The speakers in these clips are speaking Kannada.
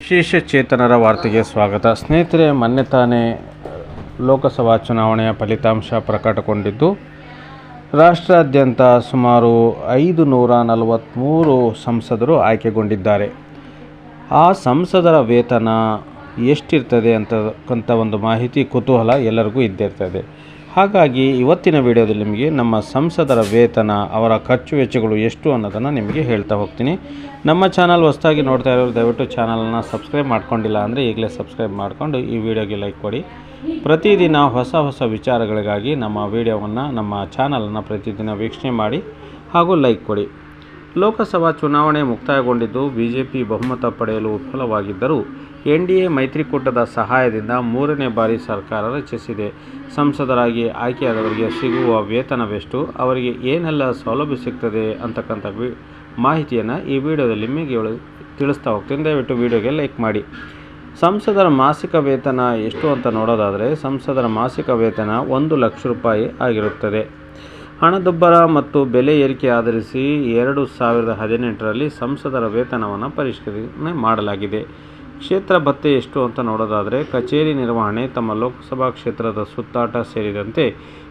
ವಿಶೇಷ ಚೇತನರ ವಾರ್ತೆಗೆ ಸ್ವಾಗತ. ಸ್ನೇಹಿತರೆ, ಮೊನ್ನೆ ತಾನೇ ಲೋಕಸಭಾ ಚುನಾವಣೆಯ ಫಲಿತಾಂಶ ಪ್ರಕಟಗೊಂಡಿದ್ದು, ರಾಷ್ಟ್ರಾದ್ಯಂತ ಸುಮಾರು ಐದು ನೂರ ನಲವತ್ತ್ಮೂರು ಸಂಸದರು ಆಯ್ಕೆಗೊಂಡಿದ್ದಾರೆ. ಆ ಸಂಸದರ ವೇತನ ಎಷ್ಟಿರ್ತದೆ ಅಂತಕ್ಕಂಥ ಒಂದು ಮಾಹಿತಿ ಕುತೂಹಲ ಎಲ್ಲರಿಗೂ ಇದ್ದಿರ್ತದೆ. ಹಾಗಾಗಿ ಇವತ್ತಿನ ವಿಡಿಯೋದಲ್ಲಿ ನಿಮಗೆ ನಮ್ಮ ಸಂಸದರ ವೇತನ, ಅವರ ಖರ್ಚು ವೆಚ್ಚಗಳು ಎಷ್ಟು ಅನ್ನೋದನ್ನು ನಿಮಗೆ ಹೇಳ್ತಾ ಹೋಗ್ತೀನಿ. ನಮ್ಮ ಚಾನಲ್ ಹೊಸದಾಗಿ ನೋಡ್ತಾ ಇರೋರು ದಯವಿಟ್ಟು ಚಾನಲನ್ನು ಸಬ್ಸ್ಕ್ರೈಬ್ ಮಾಡ್ಕೊಂಡಿಲ್ಲ ಅಂದರೆ ಈಗಲೇ ಸಬ್ಸ್ಕ್ರೈಬ್ ಮಾಡಿಕೊಂಡು ಈ ವಿಡಿಯೋಗೆ ಲೈಕ್ ಕೊಡಿ. ಪ್ರತಿದಿನ ಹೊಸ ಹೊಸ ವಿಚಾರಗಳಿಗಾಗಿ ನಮ್ಮ ವಿಡಿಯೋವನ್ನು ನಮ್ಮ ಚಾನಲನ್ನು ಪ್ರತಿದಿನ ವೀಕ್ಷಣೆ ಮಾಡಿ ಹಾಗೂ ಲೈಕ್ ಕೊಡಿ. ಲೋಕಸಭಾ ಚುನಾವಣೆ ಮುಕ್ತಾಯಗೊಂಡಿದ್ದು ಬಿಜೆಪಿ ಬಹುಮತ ಪಡೆಯಲು ವಿಫಲವಾಗಿದ್ದರೂ ಎನ್ಡಿಎ ಮೈತ್ರಿಕೂಟದ ಸಹಾಯದಿಂದ ಮೂರನೇ ಬಾರಿ ಸರ್ಕಾರ ರಚಿಸಿದೆ. ಸಂಸದರಾಗಿ ಆಯ್ಕೆಯಾದವರಿಗೆ ಸಿಗುವ ವೇತನವೆಷ್ಟು, ಅವರಿಗೆ ಏನೆಲ್ಲ ಸೌಲಭ್ಯ ಸಿಗ್ತದೆ ಅಂತಕ್ಕಂಥ ಮಾಹಿತಿಯನ್ನು ಈ ವಿಡಿಯೋದಲ್ಲಿ ನಿಮಗೆ ತಿಳಿಸ್ತಾ ಹೋಗ್ತೀನಿ. ದಯವಿಟ್ಟು ವಿಡಿಯೋಗೆ ಲೈಕ್ ಮಾಡಿ. ಸಂಸದರ ಮಾಸಿಕ ವೇತನ ಎಷ್ಟು ಅಂತ ನೋಡೋದಾದರೆ ಸಂಸದರ ಮಾಸಿಕ ವೇತನ ಒಂದು ಲಕ್ಷ ರೂಪಾಯಿ ಆಗಿರುತ್ತದೆ. ಹಣದುಬ್ಬರ ಮತ್ತು ಬೆಲೆ ಏರಿಕೆ ಆಧರಿಸಿ ಎರಡು ಸಾವಿರದ ಹದಿನೆಂಟರಲ್ಲಿ ಸಂಸದರ ವೇತನವನ್ನು ಪರಿಷ್ಕರಣೆ ಮಾಡಲಾಗಿದೆ. ಕ್ಷೇತ್ರ ಭತ್ಯೆ ಎಷ್ಟು ಅಂತ ನೋಡೋದಾದರೆ, ಕಚೇರಿ ನಿರ್ವಹಣೆ, ತಮ್ಮ ಲೋಕಸಭಾ ಕ್ಷೇತ್ರದ ಸುತ್ತಾಟ ಸೇರಿದಂತೆ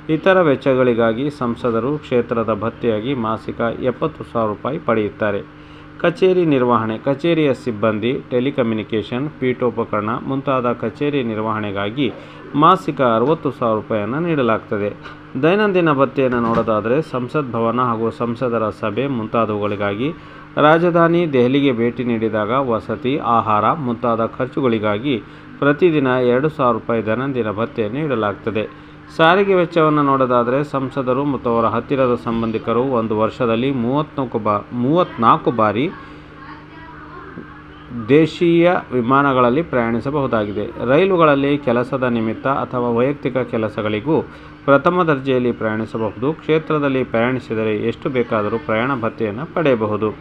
ಇತರ ವೆಚ್ಚಗಳಿಗಾಗಿ ಸಂಸದರು ಕ್ಷೇತ್ರದ ಭತ್ಯೆಯಾಗಿ ಮಾಸಿಕ ಎಪ್ಪತ್ತು ಸಾವಿರ ರೂಪಾಯಿ ಪಡೆಯುತ್ತಾರೆ. ಕಚೇರಿ ನಿರ್ವಹಣೆ, ಕಚೇರಿಯ ಸಿಬ್ಬಂದಿ, ಟೆಲಿಕಮ್ಯುನಿಕೇಷನ್, ಪೀಠೋಪಕರಣ ಮುಂತಾದ ಕಚೇರಿ ನಿರ್ವಹಣೆಗಾಗಿ ಮಾಸಿಕ ಅರವತ್ತು ಸಾವಿರ ರೂಪಾಯಿಯನ್ನು ನೀಡಲಾಗ್ತದೆ. ದೈನಂದಿನ ಭತ್ಯೆಯನ್ನು ನೋಡೋದಾದರೆ ಸಂಸತ್ ಭವನ ಹಾಗೂ ಸಂಸದರ ಸಭೆ ಮುಂತಾದವುಗಳಿಗಾಗಿ ರಾಜಧಾನಿ ದೆಹಲಿಗೆ ಭೇಟಿ ನೀಡಿದಾಗ ವಸತಿ, ಆಹಾರ ಮುಂತಾದ ಖರ್ಚುಗಳಿಗಾಗಿ ಪ್ರತಿದಿನ ಎರಡು ಸಾವಿರ ರೂಪಾಯಿ ದೈನಂದಿನ ಭತ್ಯೆ ನೀಡಲಾಗ್ತದೆ. ಸಾರಿಗೆ ವೆಚ್ಚವನ್ನು ನೋಡೋದಾದರೆ ಸಂಸದರು ಮತ್ತು ಅವರ ಹತ್ತಿರದ ಸಂಬಂಧಿಕರು ಒಂದು ವರ್ಷದಲ್ಲಿ ಮೂವತ್ತ್ನಾಲ್ಕು ಬಾ, ಮೂವತ್ತ್ನಾಲ್ಕು ಬಾರಿ ದೇಶೀಯ ವಿಮಾನಗಳಲ್ಲಿ ಪ್ರಯಾಣಿಸಬಹುದಾಗಿದೆ. ರೈಲುಗಳಲ್ಲಿ ಕೆಲಸದ ನಿಮಿತ್ತ ಅಥವಾ ವೈಯಕ್ತಿಕ ಕೆಲಸಗಳಿಗೂ ಪ್ರಥಮ ದರ್ಜೆಯಲ್ಲಿ ಪ್ರಯಾಣಿಸಬಹುದು. ಕ್ಷೇತ್ರದಲ್ಲಿ ಪ್ರಯಾಣಿಸಿದರೆ ಎಷ್ಟು ಬೇಕಾದರೂ ಪ್ರಯಾಣ ಭತ್ಯೆಯನ್ನು ಪಡೆಯಬಹುದು.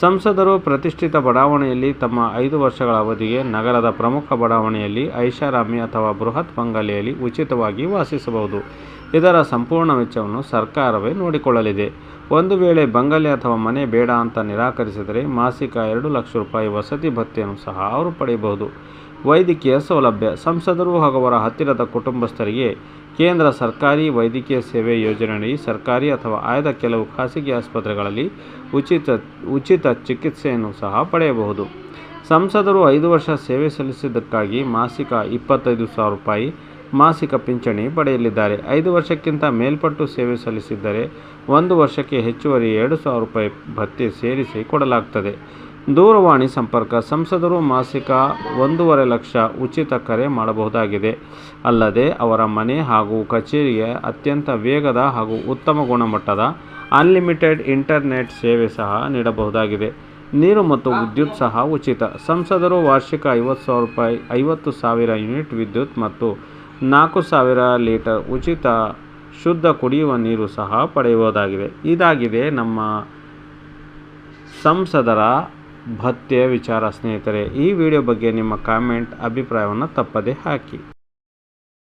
ಸಂಸದರು ಪ್ರತಿಷ್ಠಿತ ಬಡಾವಣೆಯಲ್ಲಿ ತಮ್ಮ ಐದು ವರ್ಷಗಳ ಅವಧಿಗೆ ನಗರದ ಪ್ರಮುಖ ಬಡಾವಣೆಯಲ್ಲಿ ಐಷಾರಾಮಿ ಅಥವಾ ಬೃಹತ್ ಬಂಗಲೆಯಲ್ಲಿ ಉಚಿತವಾಗಿ ವಾಸಿಸಬಹುದು. ಇದರ ಸಂಪೂರ್ಣ ವೆಚ್ಚವನ್ನು ಸರ್ಕಾರವೇ ನೋಡಿಕೊಳ್ಳಲಿದೆ. ಒಂದು ವೇಳೆ ಬಂಗಲೆ ಅಥವಾ ಮನೆ ಬೇಡ ಅಂತ ನಿರಾಕರಿಸಿದರೆ ಮಾಸಿಕ ಎರಡು ಲಕ್ಷ ರೂಪಾಯಿ ವಸತಿ ಭತ್ಯೆಯನ್ನು ಸಹ ಅವರು ಪಡೆಯಬಹುದು. ವೈದ್ಯಕೀಯ ಸೌಲಭ್ಯ. ಸಂಸದರು ಹಾಗೂ ಅವರ ಹತ್ತಿರದ ಕುಟುಂಬಸ್ಥರಿಗೆ ಕೇಂದ್ರ ಸರ್ಕಾರಿ ವೈದ್ಯಕೀಯ ಸೇವೆ ಯೋಜನೆಯಡಿ ಸರ್ಕಾರಿ ಅಥವಾ ಆಯ್ದ ಕೆಲವು ಖಾಸಗಿ ಆಸ್ಪತ್ರೆಗಳಲ್ಲಿ ಉಚಿತ ಉಚಿತ ಚಿಕಿತ್ಸೆಯನ್ನು ಸಹ ಪಡೆಯಬಹುದು. ಸಂಸದರು ಐದು ವರ್ಷ ಸೇವೆ ಸಲ್ಲಿಸಿದ್ದಕ್ಕಾಗಿ ಮಾಸಿಕ ಇಪ್ಪತ್ತೈದು ಸಾವಿರ ರೂಪಾಯಿ ಮಾಸಿಕ ಪಿಂಚಣಿ ಪಡೆಯಲಿದ್ದಾರೆ. ಐದು ವರ್ಷಕ್ಕಿಂತ ಮೇಲ್ಪಟ್ಟು ಸೇವೆ ಸಲ್ಲಿಸಿದ್ದರೆ ಒಂದು ವರ್ಷಕ್ಕೆ ಹೆಚ್ಚುವರಿ ಎರಡು ಸಾವಿರ ರೂಪಾಯಿ ಭತ್ಯೆ ಸೇರಿಸಿ ಕೊಡಲಾಗ್ತದೆ. ದೂರವಾಣಿ ಸಂಪರ್ಕ ಸಂಸದರು ಮಾಸಿಕ ಒಂದೂವರೆ ಲಕ್ಷ ಉಚಿತ ಕರೆ ಮಾಡಬಹುದಾಗಿದೆ. ಅಲ್ಲದೆ ಅವರ ಮನೆ ಹಾಗೂ ಕಚೇರಿಯ ಅತ್ಯಂತ ವೇಗದ ಹಾಗೂ ಉತ್ತಮ ಗುಣಮಟ್ಟದ ಅನ್ಲಿಮಿಟೆಡ್ ಇಂಟರ್ನೆಟ್ ಸೇವೆ ಸಹ ನೀಡಬಹುದಾಗಿದೆ. ನೀರು ಮತ್ತು ವಿದ್ಯುತ್ ಸಹ ಉಚಿತ. ಸಂಸದರು ವಾರ್ಷಿಕ ಐವತ್ತು ಸಾವಿರ ರೂಪಾಯಿ, ಐವತ್ತು ಸಾವಿರ ಯೂನಿಟ್ ವಿದ್ಯುತ್ ಮತ್ತು ನಾಲ್ಕು ಸಾವಿರ ಲೀಟರ್ ಉಚಿತ ಶುದ್ಧ ಕುಡಿಯುವ ನೀರು ಸಹ ಪಡೆಯಬಹುದಾಗಿದೆ. ಇದಾಗಿದೆ ನಮ್ಮ ಸಂಸದರ ಭತ್ಯೆ ವಿಚಾರ ಸ್ನೇಹಿತರೆ ಈ ವಿಡಿಯೋ ಬಗ್ಗೆ ನಿಮ್ಮ ಕಾಮೆಂಟ್ ಅಭಿಪ್ರಾಯವನ್ನು ತಪ್ಪದೇ ಹಾಕಿ.